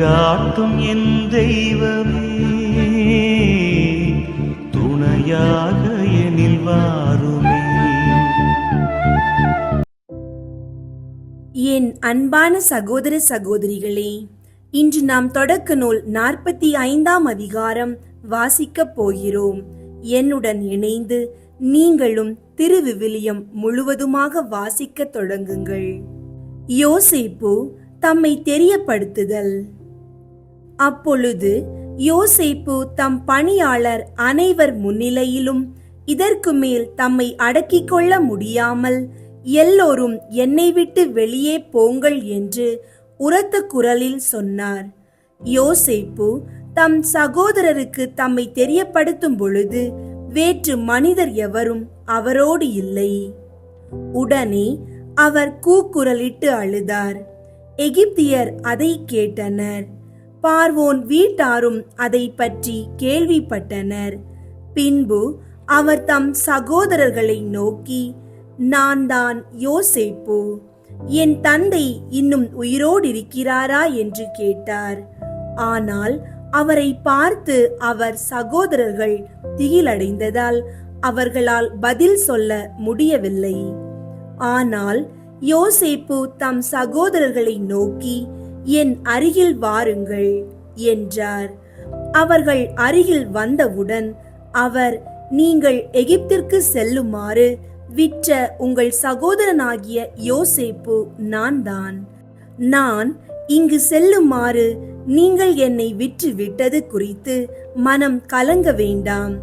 வழிகாட்டும் என் தெய்வமே. துணையாக எனில் வாருமே. என் அன்பான சகோதர சகோதரிகளே இன்று நாம் தொடக்க நூல் நாற்பத்தி ஐந்தாம் அதிகாரம் வாசிக்கப் போகிறோம். என்னுடன் இணைந்து நீங்களும் திருவிவிலியம் முழுவதுமாக வாசிக்கத் தொடங்குங்கள். யோசிப்பு தம்மை தெரியப்படுத்துதல். அப்பொழுது யோசேப்பு தம் பணியாளர் அனைவர் முன்னிலையிலும் இதற்கு மேல் தம்மை அடக்கிக் கொள்ள முடியாமல் எல்லோரும் என்னை விட்டு வெளியே போங்கள் என்று உரத்த குரலில் சொன்னார். யோசேப்பு தம் சகோதரருக்கு தம்மை தெரியப்படுத்தும் பொழுது வேற்று மனிதர் எவரும் அவரோடு இல்லை. உடனே அவர் கூக்குரலிட்டு அழுதார். எகிப்தியர் அதை கேட்டனர். பார்வோன் வீட்டாரும் அதை பற்றி கேள்விப்பட்டனர். பின்பு அவர் தம் சகோதரர்களை நோக்கி நான் தான் யோசேப்பு என் தந்தை இன்னும் உயிரோடு இருக்கிறாரா என்று கேட்டார். ஆனால் அவரை பார்த்து அவர் சகோதரர்கள் திகிலடைந்ததால் அவர்களால் பதில் சொல்ல முடியவில்லை. ஆனால் யோசேப்பு தம் சகோதரர்களை நோக்கி என் அருகில் வாருங்கள் என்றார். அவர்கள் அருகில் வந்தவுடன் அவர் நீங்கள் எகிப்திற்கு செல்லுமாறு விற்ற உங்கள் சகோதரனாகிய யோசேப்பு நான் தான் நான் இங்கு செல்லுமாறு நீங்கள் என்னை விற்று விட்டது குறித்து மனம் கலங்க வேண்டாம்.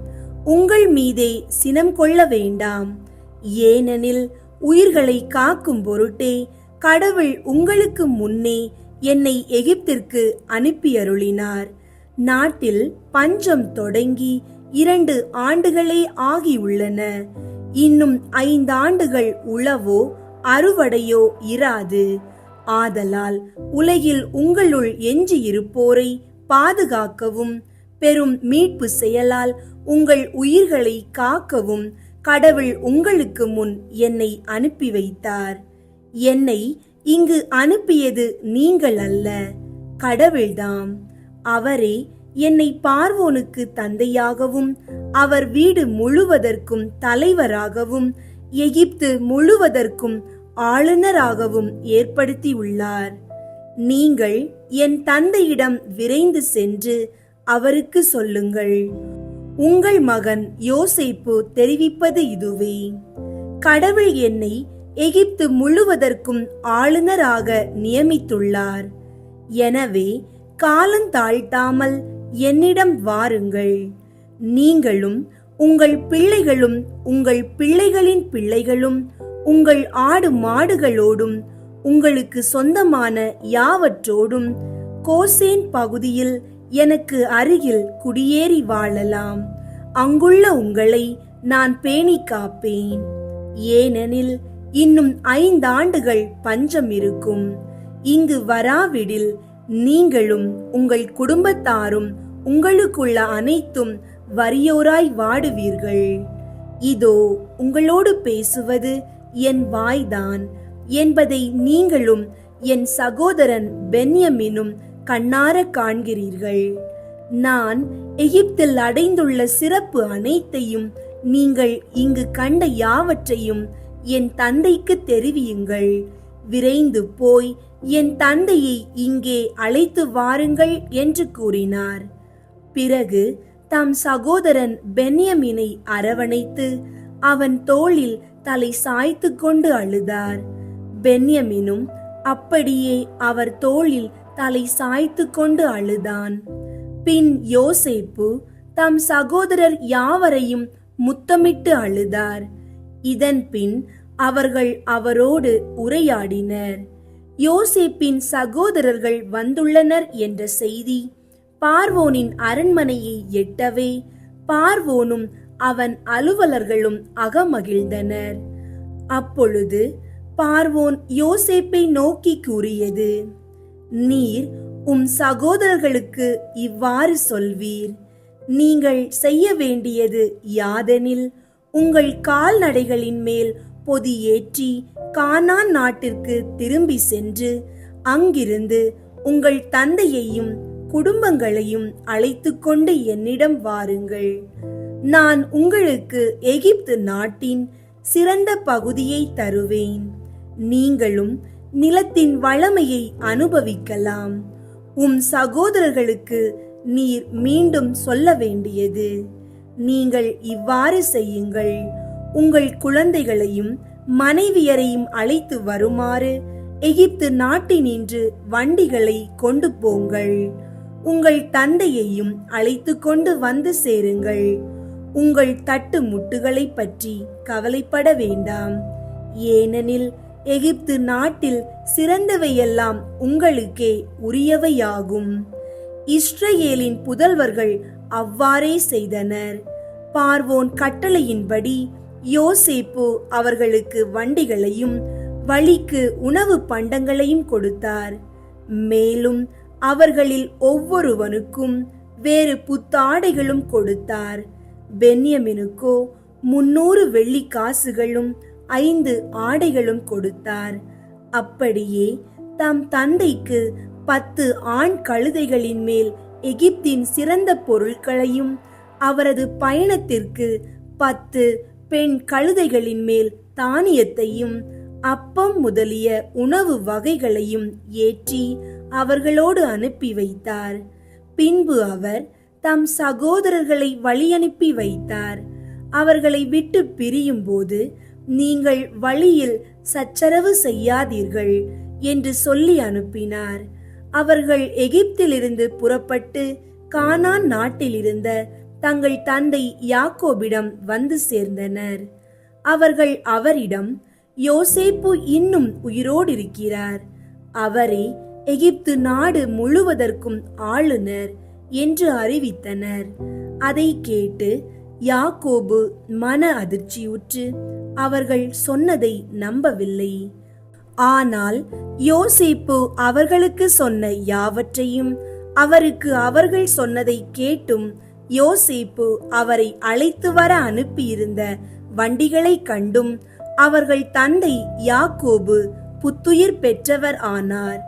உங்கள் மீதே சினம் கொள்ள வேண்டாம். ஏனெனில் உயிர்களை காக்கும் பொருட்டே கடவுள் உங்களுக்கு முன்னே என்னை எகிப்திற்கு அனுப்பியருளினார். நாட்டில் பஞ்சம் தொடங்கி இரண்டு ஆண்டுகளே ஆகியுள்ளன. இன்னும் ஐந்தாண்டுகள் உளவோ அறுவடையோ இராது. ஆதலால் உலகில் உங்களுள் எஞ்சியிருப்போரை பாதுகாக்கவும் பெரும் மீட்பு செயலால் உங்கள் உயிர்களை காக்கவும் கடவுள் உங்களுக்கு முன் என்னை அனுப்பி வைத்தார். என்னை இங்கு அனுப்பியது நீங்கள் அல்ல. கடவுள்தாம். அவரே என்னை பார்வோனுக்கு தந்தையாகவும் அவர் வீடு முழுவதற்கும் தலைவராகவும் எகிப்து முழுவதற்கும் ஆளுநராகவும் ஏற்படுத்தியுள்ளார். நீங்கள் என் தந்தையிடம் விரைந்து சென்று அவருக்கு சொல்லுங்கள். உங்கள் மகன் யோசைப்பு தெரிவிப்பது இதுவே. கடவுள் என்னை எகிப்து முழுவதற்கும் ஆளுநராக நியமித்துள்ளார். எனவே காலந்தாழ்த்தாமல் என்னிடம் வாருங்கள். நீங்களும் உங்கள் பிள்ளைகளும் உங்கள் பிள்ளைகளின் பிள்ளைகளும் உங்கள் ஆடு மாடுகளோடும் உங்களுக்கு சொந்தமான யாவற்றோடும் கோசேன் பகுதியில் எனக்கு அருகில் குடியேறி வாழலாம். அங்குள்ள உங்களை நான் பேணி காப்பேன். ஏனெனில் இன்னும் ஐந்தாண்டுகள் பஞ்சம் இருக்கும். இங்கு வராவிடில் நீங்களும் உங்கள் குடும்பத்தாரும் உங்களுக்குள்ள அனைத்தும் வறியோராய் வாடுவீர்கள். இதோ உங்களோடு பேசுவது என் வாய்தான். என்பதை நீங்களும் என் சகோதரன் பென்யமினும் கண்ணார காண்கிறீர்கள். நான் எகிப்தில் அடைந்துள்ள சிறப்பு அனைத்தையும் நீங்கள் இங்கு கண்ட யாவற்றையும் என் தந்தைக்கு தெரிவியுங்கள். விரைந்து போய் என் தந்தையை இங்கே அழைத்து வாருங்கள் என்று கூறினார். பிறகு தம் சகோதரன் பென்யமினை அரவணைத்து அவன் தோளில் தலை சாய்த்து கொண்டு அழுதார். பென்யமினும் அப்படியே அவர் தோளில் தலை சாய்த்து கொண்டு அழுதான். பின் யோசேப்பு தம் சகோதரர் யாவரையும் முத்தமிட்டு அழுதார். இதன் பின் அவர்கள் அவரோடு உரையாடினர். யோசேப்பின் சகோதரர்கள் வந்துள்ளனர் என்ற செய்தி பார்வோனின் அரண்மனையை எட்டவே பார்வோனும் அவன் அலுவலர்களும் அகமகிழ்ந்தனர். அப்பொழுது பார்வோன் யோசேப்பை நோக்கி கூறியது நீர் உம் சகோதரர்களுக்கு இவ்வாறு சொல்வீர். நீங்கள் செய்ய வேண்டியது யாதெனில் உங்கள் கால்நடைகளின் மேல் பொதி ஏற்றி கானான் நாட்டிற்கு திரும்பி சென்று அங்கிருந்து உங்கள் தந்தையையும் குடும்பங்களையும் அழைத்து கொண்டு என்னிடம் வாருங்கள். நான் உங்களுக்கு எகிப்து நாட்டின் சிறந்த பகுதியை தருவேன். நீங்களும் நிலத்தின் வளமையை அனுபவிக்கலாம். உம் சகோதரர்களுக்கு நீர் மீண்டும் சொல்ல வேண்டியது. நீங்கள் இவ்வாறு செய்யுங்கள். உங்கள் குழந்தைகளையும் மனைவியரையும் அழைத்து வருமாறு எகிப்து நாட்டினின்று வண்டிகளை கொண்டு போங்கள். உங்கள் தந்தையையும் அழைத்து கொண்டு வந்து சேருங்கள். உங்கள் தட்டு முட்டுகளை பற்றி கவலைப்பட வேண்டாம். ஏனெனில் எகிப்து நாட்டில் சிறந்தவையெல்லாம் உங்களுக்கே உரியவையாகும். இஸ்ரேலின் புதல்வர்கள் அவ்வாறே செய்தனர். பார்வோன் கட்டளையின்படி யோசேப்பு அவர்களுக்கு வண்டிகளையும் வழிக்கு உணவு பண்டங்களையும் கொடுத்தார். மேலும் அவர்களில் ஒவ்வொருவனுக்கும் வேறு புத்தாடைகளும் கொடுத்தார். பென்யமினுக்கோ முன்னூறு வெள்ளி காசுகளும் ஐந்து ஆடைகளும் கொடுத்தார். அப்படியே தம் தந்தைக்கு பத்து ஆண் கழுதைகளின் மேல் எகிப்தின் சிறந்த பொருட்களையும் அவரது பயணத்திற்கு பத்து பெண் கழுதைகளின் மேல் தானியத்தையும் அப்பம் முதலிய உணவு வகைகளையும் ஏற்றி அவர்களோடு அனுப்பி வைத்தார். பின்பு அவர் தம் சகோதரர்களை வழியனுப்பி வைத்தார். அவர்களை விட்டு பிரியும் போது நீங்கள் வழியில் சச்சரவு செய்யாதீர்கள் என்று சொல்லி அனுப்பினார். அவர்கள் எகிப்திலிருந்து புறப்பட்டு கானான் நாட்டில் இருந்த தங்கள் தந்தை யாக்கோபிடம் வந்து சேர்ந்தனர். அவர்கள் அவரிடம் யோசேப்பு இன்னும் உயிரோடு இருக்கிறார் அவரே எகிப்து நாடு முழுவதற்கும் ஆளுநர் என்று அறிவித்தனர். அதை கேட்டு யாக்கோபு மன அதிர்ச்சியுற்று அவர்கள் சொன்னதை நம்பவில்லை. ஆனால் யோசேப்பு அவர்களுக்கு சொன்ன யாவற்றையும் அவருக்கு அவர்கள் சொன்னதை கேட்டும் யோசேப்பு அவரை அழைத்து வர அனுப்பியிருந்த வண்டிகளை கண்டும் அவர்கள் தந்தை யாக்கோபு புத்துயிர் பெற்றவர் ஆனார்.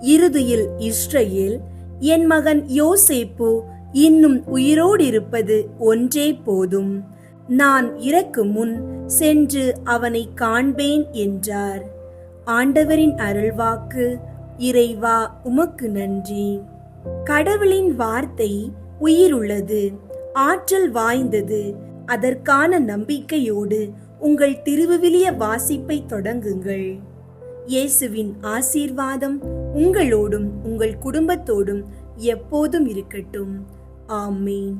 இறுதியில் இஸ்ரேல் என் மகன் யோசேப்பு இன்னும் உயிரோடு இருப்பது ஒன்றே போதும். நான் இறக்கு முன் சென்று அவனை காண்பேன் என்றார். ஆண்டவரின் அருள்வாக்கு இறைவா உமக்கு நன்றி. கடவுளின் வார்த்தை உயிருள்ளது. ஆற்றல் வாய்ந்தது. அதற்கான நம்பிக்கையோடு உங்கள் திருவிவிலிய வாசிப்பை தொடங்குங்கள். இயேசுவின் ஆசீர்வாதம் உங்களோடும் உங்கள் குடும்பத்தோடும் எப்போதும் இருக்கட்டும். ஆமீன்.